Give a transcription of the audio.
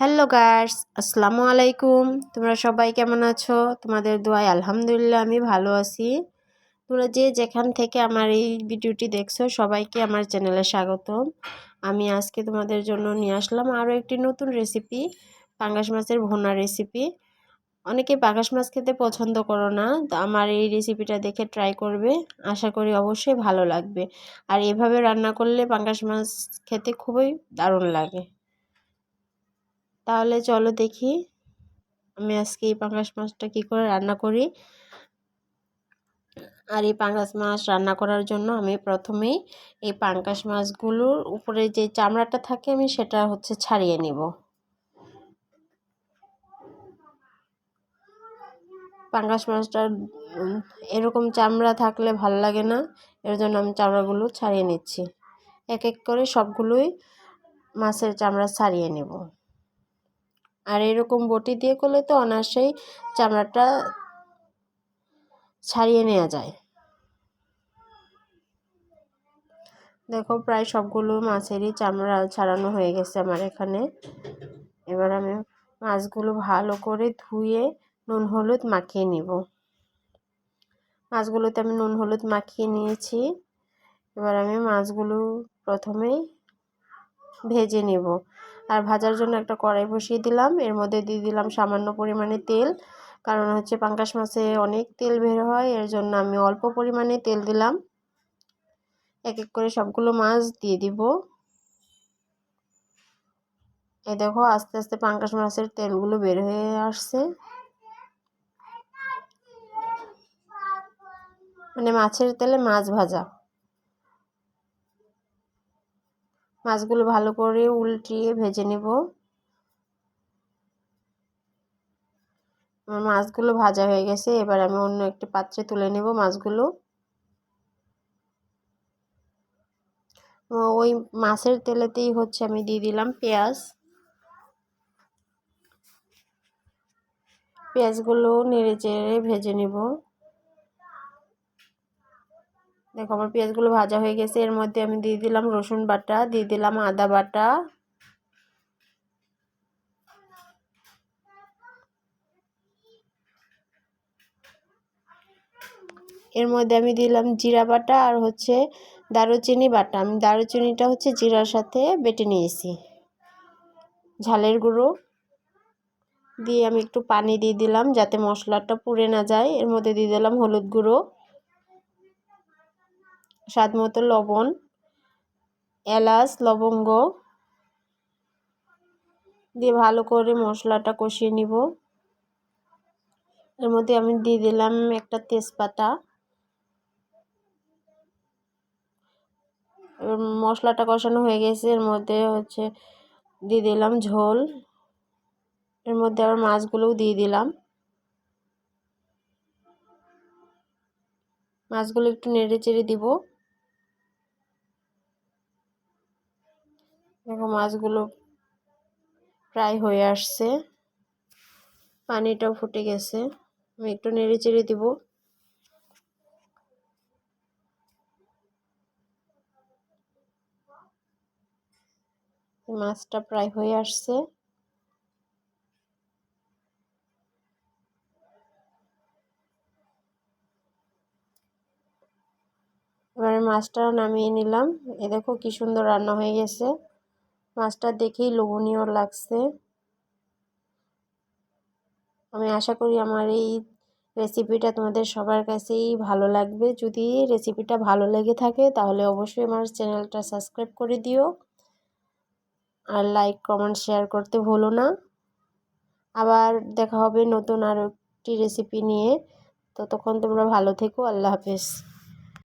Hello girls আসসালামু আলাইকুম তোমরা সবাই কেমন আছো? তোমাদের দোয়াই আলহামদুলিল্লাহ, আমি ভালো আছি। তোমরা যে যেখান থেকে আমার এই ভিডিওটি দেখছ, সবাইকে আমার চ্যানেলে স্বাগতম। আমি আজকে তোমাদের জন্য নিয়ে আসলাম আরও একটি নতুন রেসিপি পাঙ্গাস মাছের ভোনা রেসিপি অনেকে পাঙ্গাস মাছ খেতে পছন্দ করো না, তো আমার এই রেসিপিটা দেখে ট্রাই করবে। আশা করি অবশ্যই ভালো লাগবে। আর এভাবে রান্না করলে পাঙ্গাস মাছ খেতে খুবই দারুণ লাগে। তাহলে চলো দেখি আমি আজকে এই পাঙ্গাস মাছটা কী করে রান্না করি। আর এই পাঙ্গাস মাছ রান্না করার জন্য আমি প্রথমেই এই পাঙ্গাস মাছগুলোর উপরে যে চামড়াটা থাকে আমি সেটা হচ্ছে ছাড়িয়ে নিব। পাঙ্গাস মাছটা এরকম চামড়া থাকলে ভালো লাগে না, এর জন্য আমি চামড়াগুলো ছাড়িয়ে নিচ্ছি। এক এক করে সবগুলোই মাছের চামড়া ছাড়িয়ে নেব। আর এরকম বটি দিয়ে করলে তো অনায়াসেই চামড়াটা ছাড়িয়ে নেওয়া যায়। দেখো, প্রায় সবগুলো মাছেরই চামড়া ছাড়ানো হয়ে গেছে আমার এখানে। এবার আমি মাছগুলো ভালো করে ধুয়ে নুন হলুদ মাখিয়ে নিব। মাছগুলোতে আমি নুন হলুদ মাখিয়ে নিয়েছি। এবার আমি মাছগুলো প্রথমেই ভেজে নিব। আর ভাজার জন্য একটা কড়াই বসিয়ে দিলাম। এর মধ্যে দিয়ে দিলাম সামান্য পরিমাণে তেল। কারণ হচ্ছে পাঙ্কাশ মাছে অনেক তেল বের হয়, এর জন্য আমি অল্প পরিমাণে তেল দিলাম। এক এক করে সবগুলো মাছ দিয়ে দিব। এ দেখো, আস্তে আস্তে পাঙ্কাশ মাছের তেলগুলো বের হয়ে আসছে। মানে মাছের তেলে মাছ ভাজা। মাছগুলো ভালো করে উল্টিয়ে ভেজে নেব। আমার মাছগুলো ভাজা হয়ে গেছে, এবার আমি অন্য একটি পাত্রে তুলে নেব মাছগুলো। ওই মাছের তেলেতেই হচ্ছে, আমি দিয়ে দিলাম পেঁয়াজ। পেঁয়াজগুলো নেড়ে চেড়ে ভেজে নেব। দেখো আমার পেঁয়াজগুলো ভাজা হয়ে গেছে। এর মধ্যে আমি দিয়ে দিলাম রসুন বাটা, দিয়ে দিলাম আদা বাটা। এর মধ্যে আমি দিলাম জিরা বাটা আর হচ্ছে দারুচিনি বাটা। আমি দারুচিনিটা হচ্ছে জিরার সাথে বেটে নিয়েছি। ঝালের গুঁড়ো দিয়ে আমি একটু পানি দিয়ে দিলাম যাতে মশলাটা পুড়ে না যায়। এর মধ্যে দিয়ে দিলাম হলুদ গুঁড়ো। স্বাদ মতো লবণ, এলাচ, লবঙ্গ দিয়ে ভালো করে মশলাটা কষিয়ে নিব। এর মধ্যে আমি দিয়ে দিলাম একটা তেজপাতা। মশলাটা কষানো হয়ে গেছে, এর মধ্যে হচ্ছে দিয়ে দিলাম ঝোল। এর মধ্যে আবার মাছগুলোও দিয়ে দিলাম। মাছগুলো একটু নেড়ে চেড়ে দিব। দেখো মাছগুলো প্রায় হয়ে আসছে। পানিটাও ফুটে গেছে। আমি একটু নেড়ে চেড়ে দিব। মাছটা প্রায় হয়ে আসছে। এবারে মাছটা নামিয়ে নিলাম। এ দেখো কি সুন্দর রান্না হয়ে গেছে। মাছটা দেখেই লোভনীয় লাগছে। আমি আশা করি আমার এই রেসিপিটা তোমাদের সবার কাছেই ভালো লাগবে। যদি রেসিপিটা ভালো লেগে থাকে, তাহলে অবশ্যই আমার চ্যানেলটা সাবস্ক্রাইব করে দিও। আর লাইক কমেন্ট শেয়ার করতে ভুলো না। আবার দেখা হবে নতুন আর একটি রেসিপি নিয়ে। ততক্ষণ তোমরা ভালো থেকো, আল্লাহ হাফেজ।